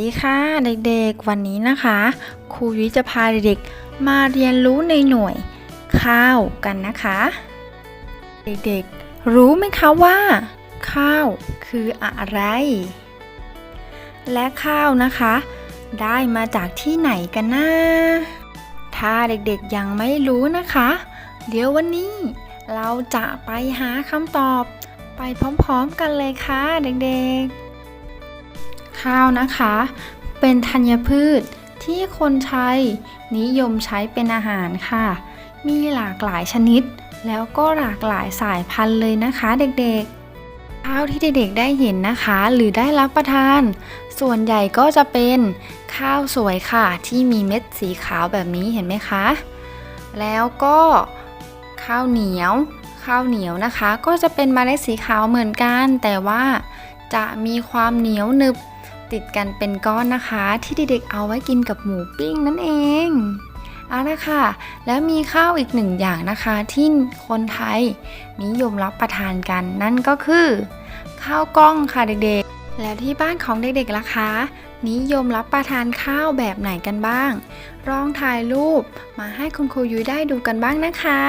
ดีค่ะเด็กๆ วันนี้นะคะ ครูยุ้ยจะพาเด็กๆมาเรียนรู้ในหน่วยข้าวกันนะคะ เด็กๆ รู้ไหมคะว่า ข้าวคืออะไร และข้าวนะคะ ได้มาจากที่ไหนกันนะถ้าเด็กๆยังไม่รู้นะคะ เดี๋ยววันนี้เราจะไปหาคำตอบไปพร้อมๆกันเลยค่ะเด็กๆ ข้าวนะคะ เป็นธัญพืชที่คนไทยนิยมใช้เป็นอาหารค่ะ มีหลากหลายชนิด แล้วก็หลากหลายสายพันธุ์เลยนะคะเด็กๆ ข้าวที่เด็กๆได้เห็นนะคะ หรือได้รับประทาน ส่วนใหญ่ก็จะเป็นข้าวสวยค่ะ ที่มีเม็ดสีขาวแบบนี้เห็นไหมคะ แล้วก็ข้าวเหนียว ข้าวเหนียวนะคะ ก็จะเป็นเมล็ดสีขาวเหมือนกัน แต่ว่าจะมีความเหนียวหนึบ ติดกันเป็นก้อนนะคะ ที่เด็กๆเอาไว้กินกับหมูปิ้งนั่นเองเอาละค่ะ แล้วมีข้าวอีกหนึ่งอย่างนะคะที่คนไทยนิยมรับประทานกันนั่นก็คือ ข้าวกล้องค่ะเด็กๆ แล้วที่บ้านของเด็กๆล่ะคะนิยมรับประทานข้าวแบบไหนกันบ้างลองถ่ายรูปมาให้คุณครูยุ้ยได้ดูกันบ้างนะคะ